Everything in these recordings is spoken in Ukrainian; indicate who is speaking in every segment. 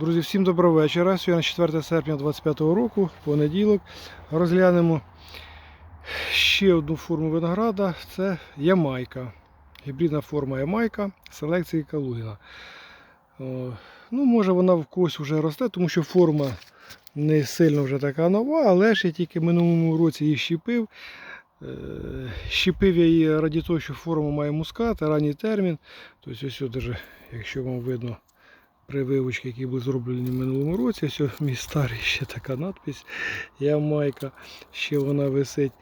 Speaker 1: Друзі, всім доброго вечора. Сьогодні 4 серпня 2025 року, понеділок. Розглянемо ще одну форму винограда. Це Ямайка. Гібридна форма Ямайка селекції Калугіна. Ну, може вона в когось вже росте, тому що форма не сильно вже така нова, але ж я тільки в минулому році її щепив. Е, Щепив я її раді того, що форма має мускат, ранній термін. Тобто ось сюди, якщо вам видно прививочки, які були зроблені в минулому році, ось мій старий ще така надпись Ямайка, ще вона висить.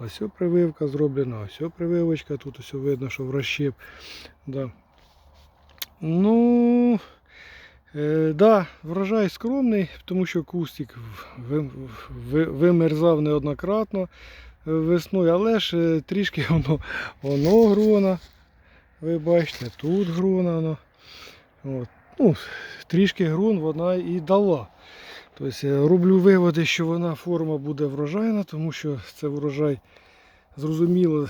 Speaker 1: Ось ось прививка зроблена, ось прививочка, тут ось видно, що в розщеп. Да. Ну, е, да, врожай скромний, тому що кустик ви- ви- вимерзав неоднократно весною, але ж е, трішки воно, воно грона. Ви бачите, тут грона. От. Ну, трішки грун вона і дала. Тобто роблю виводи, що вона форма буде врожайна, тому що це врожай зрозуміло,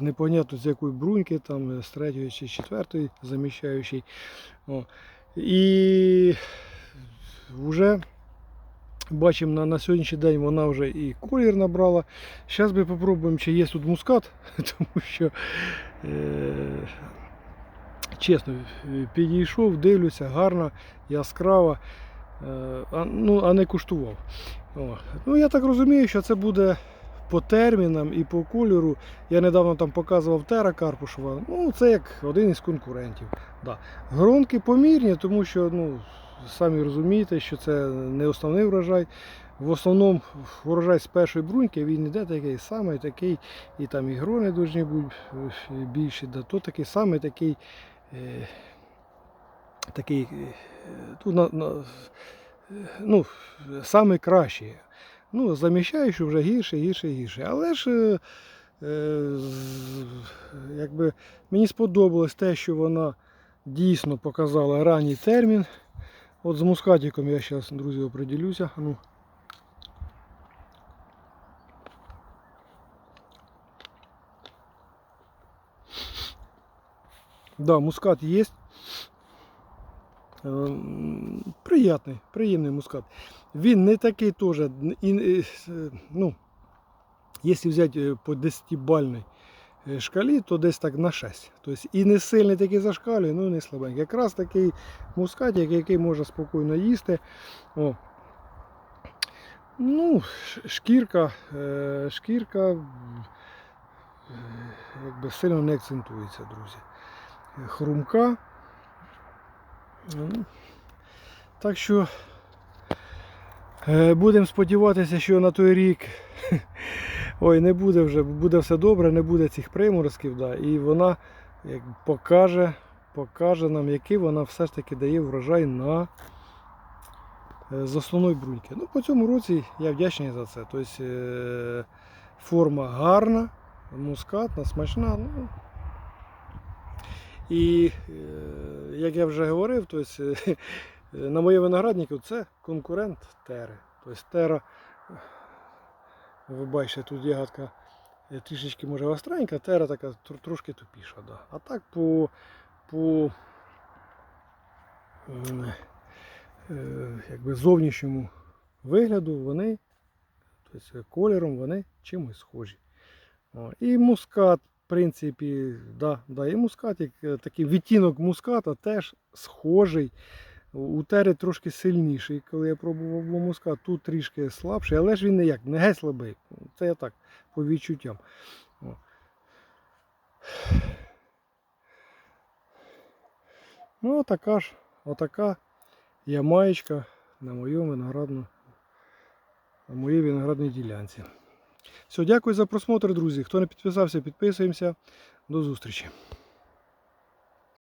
Speaker 1: непонятно з якої бруньки, там з третьої чи четвертої заміщаючий. О. І вже бачимо на, на сьогоднішній день вона вже і колір набрала. Зараз ми попробуємо, чи є тут мускат, тому що е, чесно, підійшов, дивлюся, гарна, яскрава, е, ну, а не куштував. О. Ну, я так розумію, що це буде по термінам і по кольору. Я недавно там показував Тера Карпушева. Ну, це як один із конкурентів. Да. Гронки помірні, тому що ну, самі розумієте, що це не основний врожай. В основному врожай з першої бруньки він йде такий самий такий, і там і грони повинні бути е, більші, да, то такий самий такий, такий е, тут е, ну, самий кращий. Ну, заміщаючи вже гірше, гірше, гірше. Але ж е, е, якби, мені сподобалось те, що вона дійсно показала ранній термін. От з мускатиком я зараз, друзі, оприділюся. Ну. Да, мускат є. Ем, Приятний, приємний мускат. Він не такий теж, е, ну, якщо взяти по 10-бальній е, шкалі, то десь так на 6. Тобто і не сильний такий зашкалює, ну і не слабенький. Якраз такий мускатик, який можна спокійно їсти. О. Ну, шкірка, е, шкірка е, якби сильно не акцентується, друзі. Хрумка. Ну, Так що е, будемо сподіватися, що на той рік ой, не буде вже, буде все добре, не буде цих приморозків, да, і вона як, покаже, покаже нам, який вона все ж таки дає врожай на е, з бруньки. Ну, по цьому році я вдячний за це. Тобто е, форма гарна, мускатна, смачна. Ну, і е, як я вже говорив, тобто, е, на моє винограднику це конкурент Тери. Тобто Тера, ви бачите, тут ягодка е, трішечки може остренька, Тера така трошки тупіша. Да. А так по, по е, якби зовнішньому вигляду вони, тобто кольором вони чимось схожі. І мускат, принципі, да, да, і мускатик, е, такий відтінок муската теж схожий. У тери трошки сильніший, коли я пробував був мускат, тут трішки слабший, але ж він не як, не геть слабий. Це я так, по відчуттям. О. Ну, отака ж, отака ямаєчка на моєму виноградну, на моїй виноградній ділянці. Все, дякую за просмотр, друзі. Хто не підписався, підписуємося. До зустрічі.